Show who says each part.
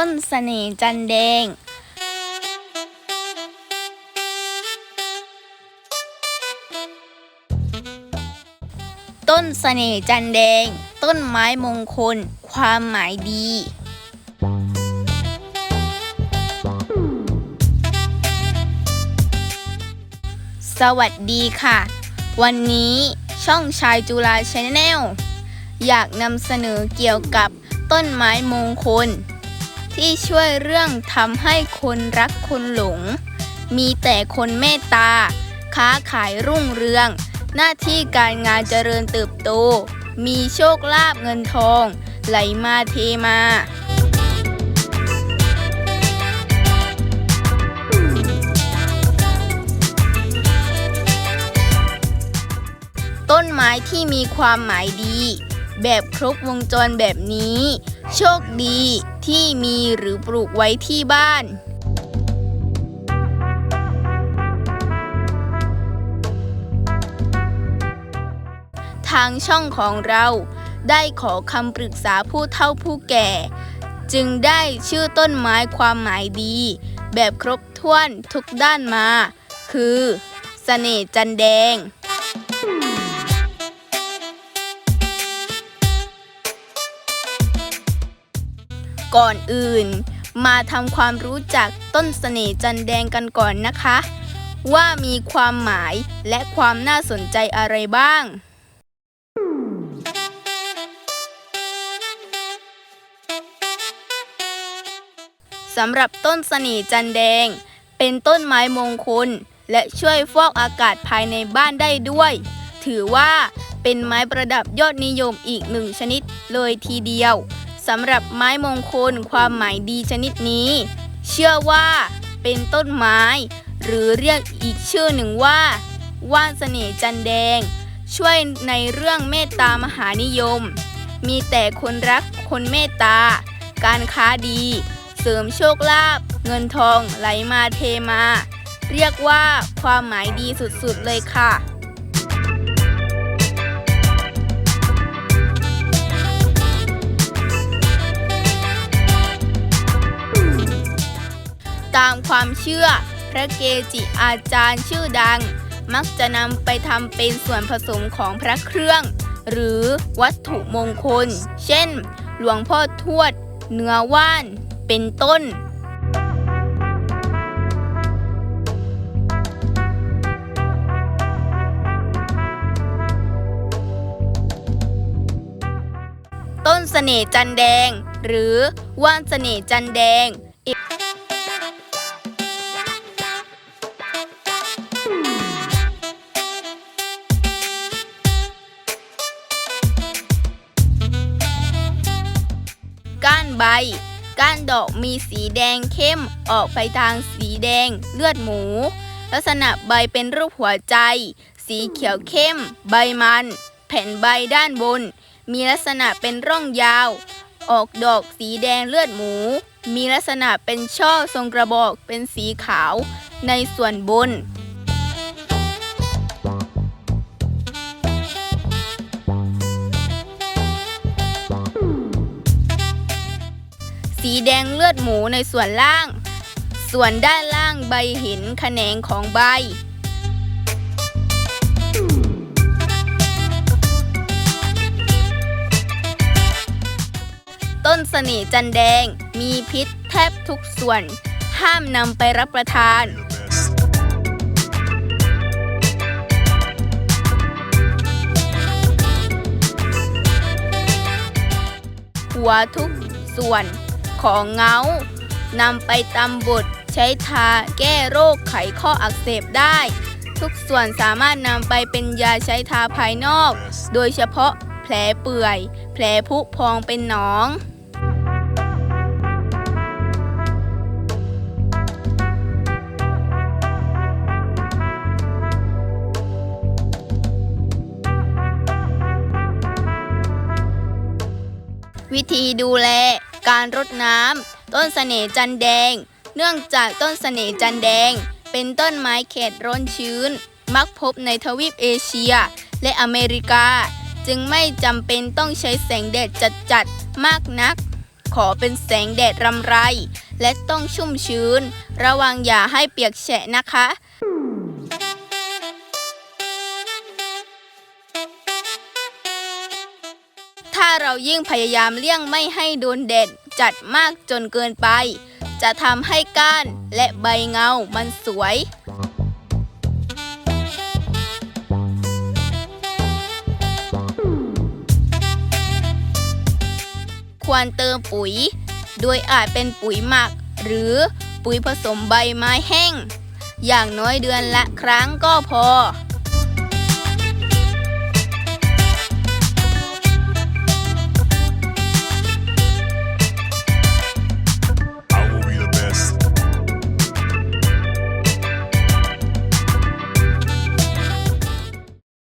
Speaker 1: ต้นเสน่ห์จันแดง ต้นเสน่ห์จันแดง ต้นไม้มงคล ความหมายดีสวัสดีค่ะ วันนี้ช่องชายจุฬาชแนลอยากนำเสนอเกี่ยวกับต้นไม้มงคล ที่ช่วยเรื่องทำให้คนรักคนหลง มีแต่คนเมตตา ค้าขายรุ่งเรือง หน้าที่การงานเจริญเติบโต มีโชคลาภเงินทอง ไหลมาเทมาต้นไม้ที่มีความหมายดี แบบครบวงจรแบบนี้ โชคดี ที่มีหรือปลูกไว้ที่บ้านทางช่องของเราได้ขอคำปรึกษาผู้เฒ่าผู้แก่ จึงได้ชื่อต้นไม้ความหมายดี แบบครบถ้วนทุกด้านมา คือเสน่ห์จันแดง ก่อนอื่น มาทำความรู้จักต้นเสน่ห์จันแดงกันก่อนนะคะ ว่ามีความหมายและความน่าสนใจอะไรบ้างสำหรับต้นเสน่จันแดง เป็นต้นไม้มงคล และช่วยฟอกอากาศภายในบ้านได้ด้วย ถือว่าเป็นไม้ประดับยอดนิยมอีกหนึ่งชนิดเลยทีเดียว สำหรับไม้มงคลความหมายดีชนิดนี้ เชื่อว่าเป็นต้นไม้ หรือเรียกอีกชื่อหนึ่งว่า ว่านเสน่ห์จันแดง ช่วยในเรื่องเมตตามหานิยม มีแต่คนรักคนเมตตา การค้าดี เสริมโชคลาภเงินทองไหลมาเทมา เรียกว่าความหมายดีสุดๆเลยค่ะ ตามความเชื่อ พระเกจิอาจารย์ชื่อดัง มักจะนำไปทำเป็นส่วนผสมของพระเครื่อง หรือวัตถุมงคล เช่น หลวงพ่อทวด เนื้อว่าน เป็นต้นต้นเสน่ห์จันแดง หรือว่านเสน่ห์จันแดง ก้านใบก้านดอกมีสีแดงเข้มออกไปทางสีแดงเลือดหมู ลักษณะใบเป็นรูปหัวใจ สีเขียวเข้ม ใบมัน แผ่นใบด้านบน มีลักษณะเป็นร่องยาว ออกดอกสีแดงเลือดหมู มีลักษณะเป็นช่อทรงกระบอกเป็นสีขาว ในส่วนบน แดงเลือดหมูในส่วนล่าง ส่วนด้านล่างใบห็นแขนงของใบ ต้นเสน่จันแดงมีพิษแทบทุกส่วน ห้ามนำไปรับประทานหัวทุกส่วน ของเงานำไปตำบดใช้ทาแก้โรคไขข้ออักเสบได้ ทุกส่วนสามารถนำไปเป็นยาใช้ทาภายนอก โดยเฉพาะแผลเปื่อย แผลผุพองเป็นหนองวิธีดูแล การรดน้ำต้นเสน่จันแดง เนื่องจากต้นเสน่จันแดง เป็นต้นไม้เขตร้อนชื้น มักพบในทวีปเอเชีย และอเมริกา จึงไม่จำเป็นต้องใช้แสงแดดจัดๆมากนัก ขอเป็นแสงแดดรำไร และต้องชุ่มชื้น ระวังอย่าให้เปียกแฉะนะคะ เรายิ่งพยายามเลี่ยงไม่ให้โดนแดดจัดมากจนเกินไป จะทำให้ก้านและใบเงามันสวย ควรเติมปุ๋ย โดยอาจเป็นปุ๋ยหมัก หรือปุ๋ยผสมใบไม้แห้ง อย่างน้อยเดือนละครั้งก็พอ